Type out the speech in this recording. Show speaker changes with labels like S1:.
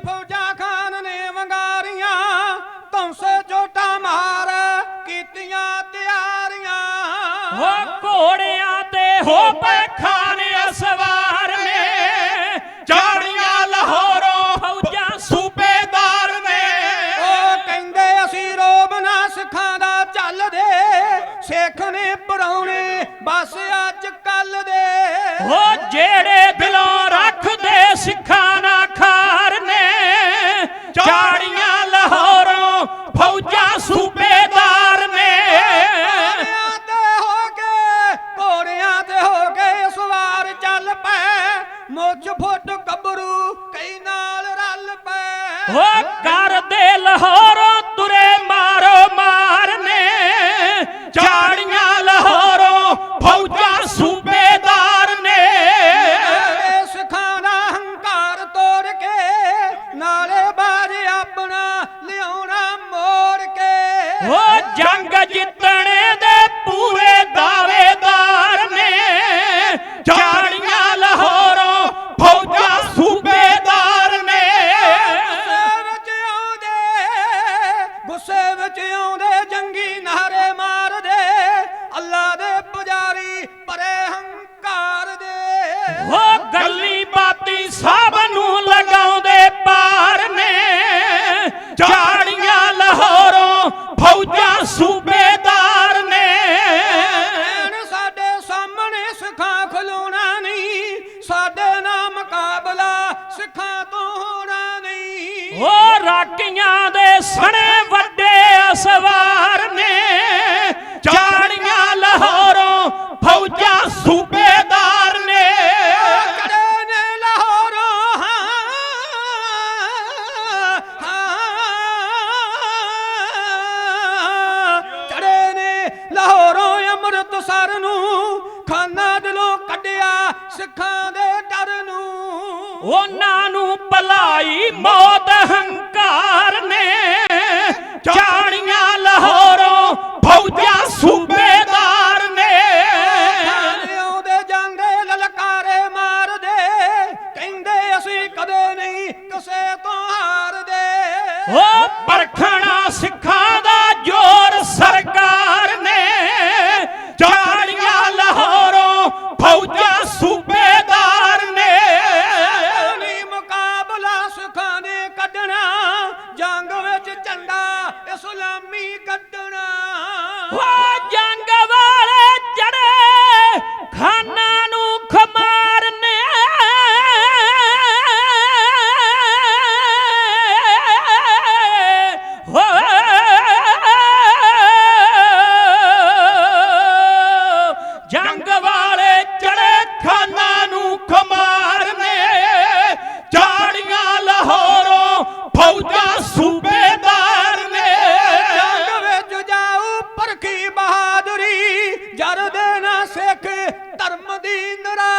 S1: ਫੌਜਾਂ ਖਾਨ ਨੇ ਵੰਗਾਰੀਆਂ ਧੌਂਸੇ ਚੋਟਾ ਮਾਰ ਕੀਤੀਆਂ ਤਿਆਰੀਆਂ।
S2: ਹੋ ਘੋੜਿਆਂ ਤੇ ਹੋ ਪੈਖਾਨ ਅਸਵਾਰ ਨੇ ਚਾੜੀਆਂ ਲਾਹੌਰੋਂ ਫੌਜਾਂ ਸੂਬੇਦਾਰ ਨੇ।
S1: ਉਹ ਕਹਿੰਦੇ ਅਸੀਂ ਰੋਬ ਨਾ ਸਿੱਖਾਂ ਦਾ ਚੱਲਦੇ ਸਿੱਖ ਨੇ ਪਰਾਉਣੇ ਬਸ ਅੱਜ ਕੱਲ ਦੇ।
S2: ਹੋ ਜਿਹੜੇ ਦਿਲੋਂ ਰੱਖਦੇ ਸਿੱਖਾਂ ਚਾੜੀਆਂ ਲਾਹੌਰੋਂ ਫੌਜਾਂ ਸੂਬੇਦਾਰ ਨੇ।
S1: ਘੋੜਿਆਂ ਤੇ ਹੋ ਕੇ ਘੋੜਿਆਂ ਤੇ ਹੋ ਕੇ ਸਵਾਰ ਚੱਲ ਪਏ। ਮੁੱਛ ਫੁੱਟ ਗੱਭਰੂ ਕਈ ਨਾਲ ਰਲ ਪਏ।
S2: ਹੋ ਕਰਦੇ ਲਾਹੌਰੋਂ ਤੁਰੇ ਮਾਰੋ ਮਾਰ ਨੇ ਜੰਗ ਜਿੱਤਣੇ ਦੇ ਪੂਰੇ ਦਾਅਵੇਦਾਰ ਨੇ। ਚਾੜੀਆਂ ਲਾਹੌਰੋਂ ਫੌਜਾਂ ਸੂਬੇਦਾਰ ਨੇ।
S1: ਗੁੱਸੇ ਵਿੱਚ ਆਉਂਦੇ ਗੁੱਸੇ ਵਿੱਚ ਆਉਂਦੇ ਜੰਗੀ ਨਾਰੇ ਮਾਰਦੇ ਅੱਲਾ ਦੇ ਪੁਜਾਰੀ ਪਰੇ ਹੰਕਾਰ ਦੇ।
S2: ਹੋ ਗੱਲੀ ਬਾਤੀ ਸਭ ਨੂੰ ਲਗਾਉਂਦੇ ਪਾਰ ਨੇ। ਚਾੜੀਆਂ
S1: ਸਿੱਖਾਂ ਤੋਂ ਹੋਣਾ ਨਹੀਂ।
S2: ਹੋ ਰਾਕੀਆਂ ਦੇ ਸਣੇ ਵੱਡੇ ਅਸਵਾਰ ਨੇ ਚਾੜੀਆਂ ਲਾਹੌਰੋਂ ਫੌਜਾਂ ਸੂਬੇਦਾਰ ਨੇ।
S1: ਕੜੇ ਨੇ ਲਾਹੌਰੋਂ ਹਾਂ ਹਾਂ। ਚੜੇ ਨੇ ਲਾਹੌਰੋਂ ਅੰਮ੍ਰਿਤਸਰ ਨੂੰ ਖਾਨਾ ਦਿਲੋਂ ਕੱਢਿਆ ਸਿੱਖਾਂ ਦੇ
S2: ਉਹਨਾਂ ਨੂੰ ਭਲਾਈ ਮੌਤ ਹੰਕਾਰ ਨੇ।
S1: ਸੁਲਾਮੀ ਕੱਢਣਾ। ਹੋ ਜੰਗ ਵਾਲੇ ਚੜੇ ਖਾਨਾ ਨੂੰ
S2: ਖਮਾਰਨੇ। ਹੋ ਜੰਗ ਵਾਲੇ ਚੜੇ ਖਾਨਾ ਨੂੰ ਖਮਾਰਨੇ। ਝਾੜੀਆਂ ਲਾਹੌਰੋਂ ਫੌਜਾਂ
S1: শেখ তার মদিনরা